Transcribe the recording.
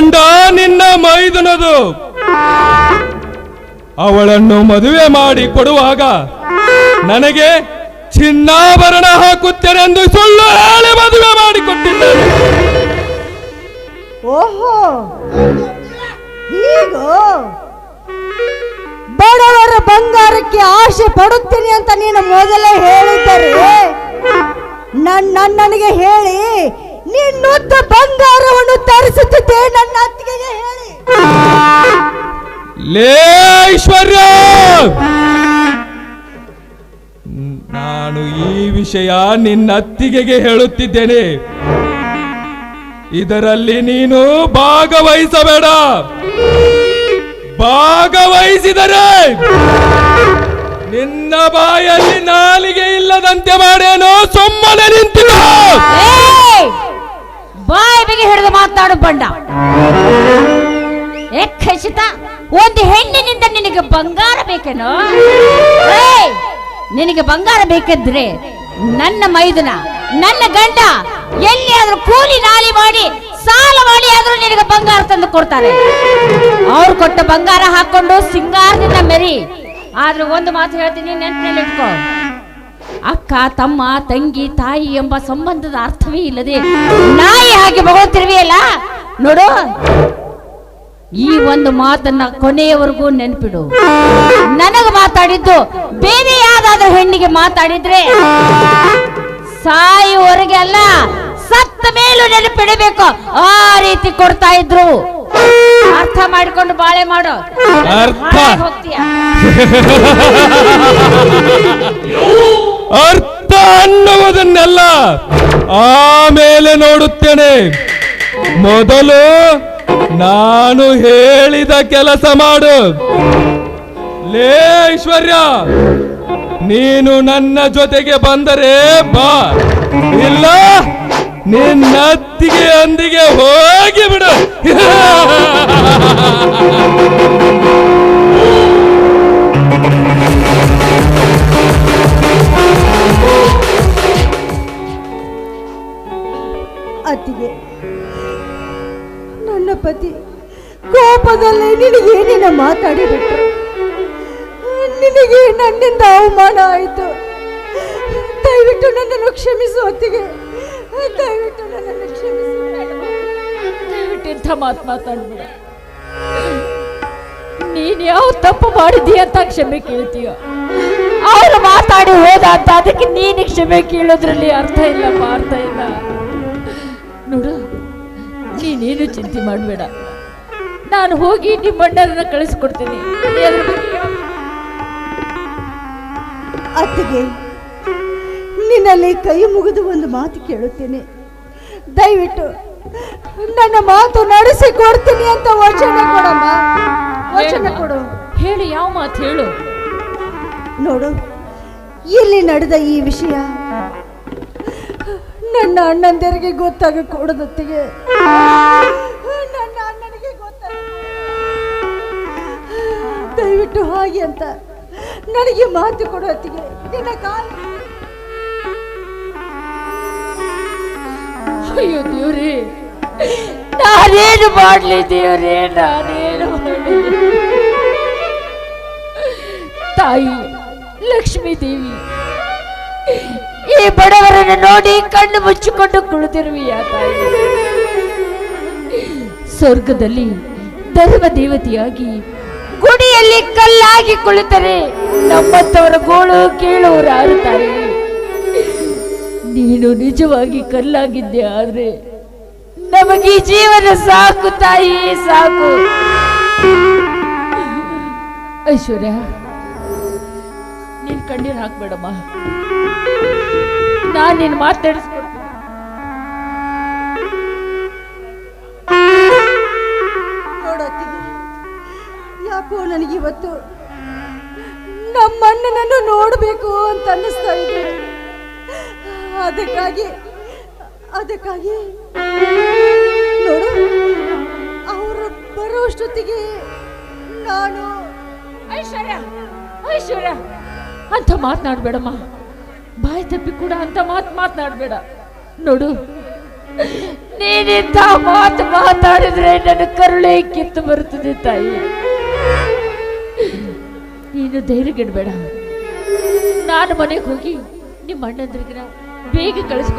ಗಂಡ ನಿನ್ನ ಮೈದುನದು. ಅವಳನ್ನು ಮದುವೆ ಮಾಡಿ ಕೊಡುವಾಗ ನನಗೆ ಚಿನ್ನಾಭರಣ ಹಾಕುತ್ತೇನೆಂದು ಸುಳ್ಳು ಹೇಳಿ ಮದುವೆ ಮಾಡಿಕೊಟ್ಟಿದ್ದ ಓಹೋ ಬಡವರ ಬಂಗಾರಕ್ಕೆ ಆಸೆ ಪಡುತ್ತೀನಿ ಅಂತ ನೀನು ಮೊದಲೇ ಹೇಳಿದ್ದರೆ ನನ್ನ ನನಗೆ ಹೇಳಿ ನಿನ್ನುತ್ತ ಬಂಗಾರವನ್ನು ಲೇ ಐಶ್ವರ್ಯ ನಾನು ಈ ವಿಷಯ ನಿನ್ನ ಅತ್ತಿಗೆಗೆ ಹೇಳುತ್ತಿದ್ದೇನೆ. ಇದರಲ್ಲಿ ನೀನು ಭಾಗವಹಿಸಬೇಡ. ಭಾಗವಹಿಸಿದರೆ ನಿನ್ನ ಬಾಯಲ್ಲಿ ನಾಲಿಗೆ ಇಲ್ಲದಂತೆ ಮಾಡೇನೋ ಸುಮ್ಮನೆ ನಿಂತಿದ್ದ. ಬಾಯಿಗೆ ಹಿಡಿದು ಮಾತಾಡು, ಬಂಡ. ಖಚಿತ. ಒಂದು ಹೆಣ್ಣಿನಿಂದ ನಿನಗೆ ಬಂಗಾರ ಬೇಕೇನೋ! ನಿನಗೆ ಬಂಗಾರ ಬೇಕಿದ್ರೆ ನನ್ನ ಮೈದನ, ನನ್ನ ಗಂಡ ಎಲ್ಲಿ ಆದ್ರೂ ಕೂಲಿ ನಾಲಿ ಮಾಡಿ, ಸಾಲ ಮಾಡಿ ಆದ್ರೂ ನಿನಗೆ ಬಂಗಾರ ತಂದು ಕೊಡ್ತಾರೆ. ಅವ್ರು ಕೊಟ್ಟ ಬಂಗಾರ ಹಾಕೊಂಡು ಸಿಂಗಾರದಿಂದ ಮೆರಿ. ಆದ್ರೆ ಒಂದು ಮಾತು ಹೇಳ್ತೀನಿ, ನೆನಪಿನಲ್ಲಿ ಇಟ್ಕೋ. ಅಕ್ಕ, ತಮ್ಮ, ತಂಗಿ, ತಾಯಿ ಎಂಬ ಸಂಬಂಧದ ಅರ್ಥವೇ ಇಲ್ಲದೆ ನಾಯಿ ಹಾಗೆ ಬಗೊಳ್ತಿರ್ವಿಯಲ್ಲ ನೋಡು ಈ ಒಂದು ಮಾತನ್ನ ಕೊನೆಯವರೆಗೂ ನೆನಪಿಡು. ನನಗ ಮಾತಾಡಿದ್ದು ಬೇರೆ ಯಾವ್ದಾದ್ರೂ ಹೆಣ್ಣಿಗೆ ಮಾತಾಡಿದ್ರೆ ಸಾಯುವವರೆಗೆ ಅಲ್ಲ ಸತ್ತ ಮೇಲೂ ನೆನಪಿಡಬೇಕು. ಆ ರೀತಿ ಕೊಡ್ತಾ ಇದ್ರು. ಅರ್ಥ ಮಾಡಿಕೊಂಡು ಬಾಳೆ ಮಾಡು. ಅರ್ಥ? ಅರ್ಥ ಅನ್ನುವುದನ್ನೆಲ್ಲ ಆಮೇಲೆ ನೋಡುತ್ತೇನೆ. ಮೊದಲು ನಾನು ಹೇಳಿದ ಕೆಲಸ ಮಾಡು. ಲೇ ಐಶ್ವರ್ಯ, ನೀನು ನನ್ನ ಜೊತೆಗೆ ಬಂದರೆ ಬಾ. ಇಲ್ಲ, ನಿನ್ನತ್ತಿಗೆ ಅಂದಿಗೆ ಹೋಗಿ ಬಿಡು. ಅತ್ತಿಗೆ ನನ್ನ ಪತಿ ಕೋಪದಲ್ಲಿ ನಿನಗೆ ನಿನ್ನ ಮಾತಾಡಿಬಿಟ್ರು ನಿನಗೆ ನನ್ನಿಂದ ಅವಮಾನ ಆಯಿತು. ದಯವಿಟ್ಟು ನನ್ನನ್ನು ಕ್ಷಮಿಸು ಹೊತ್ತಿಗೆ ದಯವಿಟ್ಟು ನನ್ನನ್ನು ಕ್ಷಮಿಸು. ದಯವಿಟ್ಟು ಇಂಥ ಮಾತು ಮಾತಾಡ್ಬೇಡ. ನೀನು ಯಾವ ತಪ್ಪು ಮಾಡಿದೀಯ ಅಂತ ಕ್ಷಮೆ ಕೇಳ್ತೀಯ? ಅವರು ಮಾತಾಡಿ ಹೋದ ಅಂತ ಅದಕ್ಕೆ ನೀನು ಕ್ಷಮೆ ಕೇಳೋದ್ರಲ್ಲಿ ಅರ್ಥ ಇಲ್ಲಪ್ಪ ಅರ್ಥ ಇಲ್ಲ. ನೋಡು ನೀನೇನು ಚಿಂತೆ ಮಾಡಬೇಡ. ನಾನು ಹೋಗಿ ನಿಮ್ಮ ಅಣ್ಣರನ್ನ ಕಳಿಸ್ಕೊಡ್ತೀನಿ. ಅತ್ತಿಗೆ ನಿನ್ನಲ್ಲಿ ಕೈ ಮುಗಿದು ಒಂದು ಮಾತು ಕೇಳುತ್ತೇನೆ. ದಯವಿಟ್ಟು ನನ್ನ ಮಾತು ನಡೆಸಿ ಕೊಡ್ತೀನಿ ಅಂತ ವಚನ ಕೊಡಮ್ಮ. ವಚನ ಕೊಡು. ಹೇಳಿ ಯಾವ ಮಾತು ಹೇಳು? ನೋಡು ಇಲ್ಲಿ ನಡೆದ ಈ ವಿಷಯ ನನ್ನ ಅಣ್ಣಂದಿರಿಗೆ ಗೊತ್ತಾಗ ಕೊಡದೊತ್ತಿಗೆ. ನನ್ನ ಅಣ್ಣನಿಗೆ ಗೊತ್ತಾಗ ದಯವಿಟ್ಟು ಹಾಗೆ ಅಂತ ನನಗೆ ಮಾತು ಕೊಡು ಅತ್ತಿಗೆ ನಿನ್ನ ಕಾಲ. ಅಯ್ಯೋ ದೇವ್ರಿ. ನಾನೇನು ಮಾಡ್ಲಿ ದೇವ್ರಿ ನಾನೇನು ತಾಯಿ ಲಕ್ಷ್ಮೀ ದೇವಿ ಬಡವರನ್ನು ನೋಡಿ ಕಣ್ಣು ಮುಚ್ಚಿಕೊಂಡು ಕುಳಿತಿರುವಿ ಸ್ವರ್ಗದಲ್ಲಿ ಧರ್ಮ ದೇವತೆಯಾಗಿ ಗುಡಿಯಲ್ಲಿ ಕಲ್ಲಾಗಿ ಕುಳಿತರೆ ನಮ್ಮಂತವರ ಗೋಳು ಕೇಳುವರಾರು ತಾಯಿ. ನೀನು ನಿಜವಾಗಿ ಕಲ್ಲಾಗಿದ್ದೆ ಆದ್ರೆ ನಮಗೆ ಜೀವನ ಸಾಕು ತಾಯಿ, ಸಾಕು. ಐಶ್ವರ್ಯ, ನೀನ್ ಕಣ್ಣೀರು ಹಾಕ್ಬೇಡಮ್ಮ. ನಾನ್ ನಿನ್ನ ಮಾತಾಡಿಸ್ಕೊಡ್ತೀನಿ ನೋಡತ್ತಿಗೆ ಯಾಕೋ ನನಗಿವತ್ತು ನಮ್ಮ ಅಣ್ಣನನ್ನು ನೋಡಬೇಕು ಅಂತ ಅನ್ನಿಸ್ತಾ ಇದೆ. ಅದಕ್ಕಾಗಿ ಅದಕ್ಕಾಗಿ ನೋಡು ಅವರು ಬರೋಷ್ಟೊತ್ತಿಗೆ ನಾನು ಐಶ್ವರ್ಯ ಐಶ್ವರ್ಯ ಅಂತ ಮಾತನಾಡ್ಬೇಡಮ್ಮ. ಬಾಯಿ ತಪ್ಪಿ ಕೂಡ ಅಂತ ಮಾತು ಮಾತನಾಡ್ಬೇಡ. ನೋಡು ನೀನಿಂತ ಮಾತು ಮಾತಾಡಿದ್ರೆ ನನ್ನ ಕರುಳೆ ಕಿತ್ತು ಬರುತ್ತದೆ ತಾಯಿ. ನೀನು ಧೈರ್ಯಗೆಡಬೇಡ. ನಾನು ಮನೆಗೆ ಹೋಗಿ ನಿಮ್ಮ ಅಣ್ಣಂದ್ರಿಗಿನ ಬೇಗ ಕಳಿಸ್ಕೊ